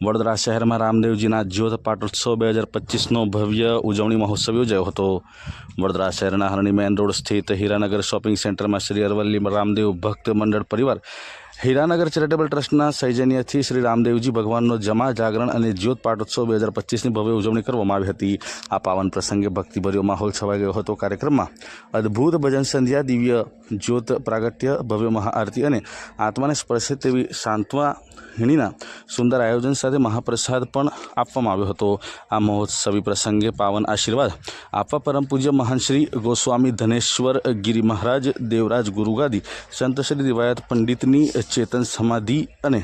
વડોદરા શહેરમાં રામદેવજીના જ્યોત પાટોત્સવ બે હજાર પચીસનો ભવ્ય ઉજવણી મહોત્સવ યોજાયો હતો. વડોદરા શહેરના હરણી મેન રોડ સ્થિત હીરાનગર શોપિંગ સેન્ટરમાં શ્રી અરવલ્લી રામદેવ ભક્ત મંડળ પરિવાર હીરાનગર ચેરિટેબલ ટ્રસ્ટના સૌજન્યથી શ્રી રામદેવજી ભગવાનનો જમા જાગરણ અને જ્યોત પાટોત્સવ બે હજાર પચીસની ભવ્ય ઉજવણી કરવામાં આવી હતી. આ પાવન પ્રસંગે ભક્તિભર્યો માહોલ છવાઈ ગયો હતો. કાર્યક્રમમાં અદ્ભુત ભજન સંધ્યા, દિવ્ય જ્યોત પ્રાગટ્ય, ભવ્ય મહાઆરતી અને આત્માને સ્પર્શે તેવી સાંત્વા હીણીના સુંદર આયોજન સાથે મહાપ્રસાદ પણ આપવામાં આવ્યો હતો. આ મહોત્સવી પ્રસંગે પાવન આશીર્વાદ આપવા પરમ પૂજ્ય મહાન શ્રી ગોસ્વામી ધનેશ્વર ગિરી મહારાજ, દેવરાજ ગુરુગાદી, સંત શ્રી દિવાયત પંડિતની ચેતન સમાધિ અને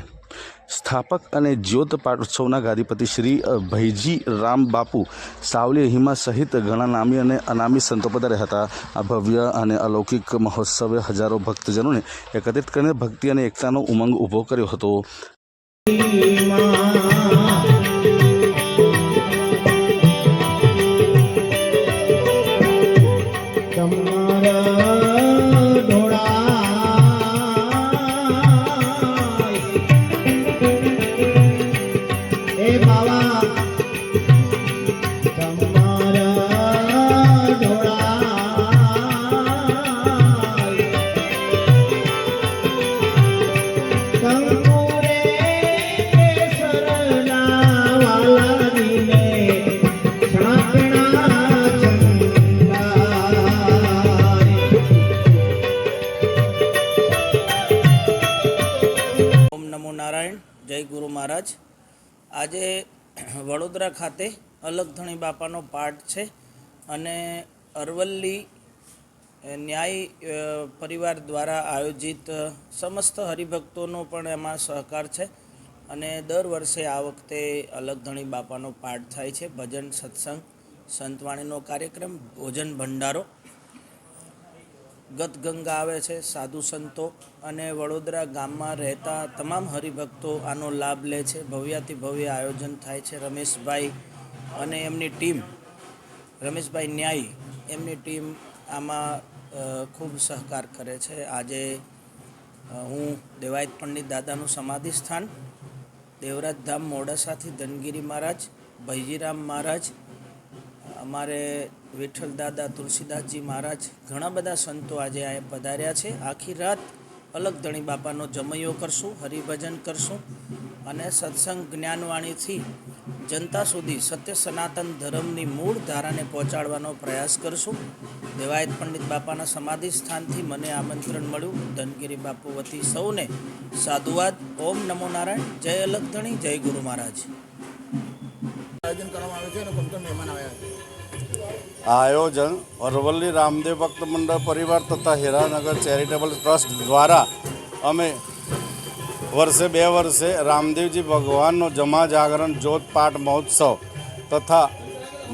સ્થાપક અને જ્યોત પાઠોત્સવના ગાદીપતિ શ્રી ભૈજી રામ બાપુ સાવલી હિમા સહિત ઘણા નામી અને અનામી સંતો પધાર્યા હતા. આ ભવ્ય અને અલૌકિક મહોત્સવે હજારો ભક્તજનોને એકત્રિત કરીને ભક્તિ અને એકતાનો ઉમંગ ઊભો કર્યો હતો. તમારા નારાયણ, જય ગુરુ મહારાજ. આજે વડોદરા ખાતે અલગધણી બાપાનો પાઠ છે અને અરવલ્લી ન્યાય પરિવાર દ્વારા આયોજિત સમસ્ત હરિભક્તોનો પણ એમાં સહકાર છે અને દર વર્ષે આ વખતે અલગધણી બાપાનો પાઠ થાય છે. ભજન, સત્સંગ, સંતવાણીનો કાર્યક્રમ, ભોજન ભંડારો ગત ગંગા આવે છે, સાધુ સંતો અને વડોદરા ગામમાં રહેતા તમામ હરિભક્તો આનો લાભ લે છે. ભવ્યાથી ભવ્ય આયોજન થાય છે રમેશભાઈ અને એમની ટીમ. રમેશભાઈ ન્યાયી એમની ટીમ આમાં ખૂબ સહકાર કરે છે. આજે હું દેવાયત પંડિત દાદાનું સમાધિ સ્થાન, દેવરાજ ધામ મોડાસાથી ધનગીરી મહારાજ ભૈજીરામ મહારાજ અમારે વિઠ્ઠલ દાદા તુલસીદાસજી મહારાજ ઘણા બધા સંતો આજે આ પધાર્યા છે. આખી રાત અલગ ધણી બાપાનો જમૈયો કરશું, હરિભજન કરશું અને સત્સંગ જ્ઞાનવાણીથી જનતા સુધી સત્ય સનાતન ધર્મની મૂળ ધારાને પહોંચાડવાનો પ્રયાસ કરશું. દેવાયત પંડિત બાપાના સમાધિ સ્થાનથી મને આમંત્રણ મળ્યું. ધનગીરી બાપુ વતી સૌને સાધુવાદ. ઓમ નમો નારાયણ. જય અલગધણી જય ગુરુ મહારાજ. આયોજન આયોજન અરવલ્લી રામદેવ ભક્ત મંડળ પરિવાર તથા હીરાનગર ચેરિટેબલ ટ્રસ્ટ દ્વારા અમે વર્ષે બે વર્ષે રામદેવજી ભગવાનનો જમા જાગરણ પાઠ મહોત્સવ તથા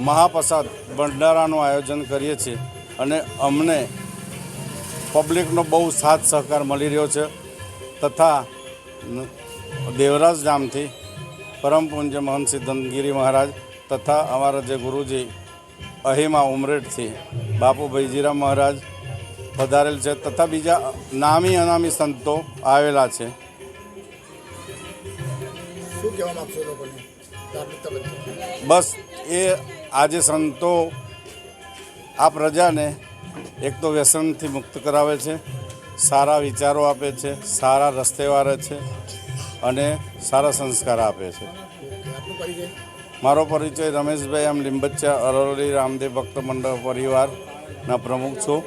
મહાપ્રસાદ ભંડારાનું આયોજન કરીએ છીએ અને અમને પબ્લિકનો બહુ સાથ સહકાર મળી રહ્યો છે તથા દેવરાજ ધામથી પરમ પૂજ્ય મહંત સિદ્ધંતગીરી મહારાજ તથા અમારા જે ગુરુજી અહિમા ઉમરેઠથી બાપુ ભૈજીરામ મહારાજ પધારેલ છે તથા બીજા નામી અનામી સંતો આવેલા છે. શું કહેવા માગશો લોકોને? બસ એ આજે સંતો આ પ્રજાને એક તો વ્યસનથી મુક્ત કરાવે છે સારા વિચારો આપે છે સારા રસ્તે વાળે છે અને સારા સંસ્કાર આપે છે. મારો પરિચય રમેશભાઈ, આમ લીંબચ્ચા અરવલ્લી, રામદેવ ભક્ત મંડળ પરિવારના પ્રમુખ છું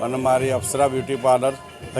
અને મારી અપ્સરા બ્યુટી પાર્લર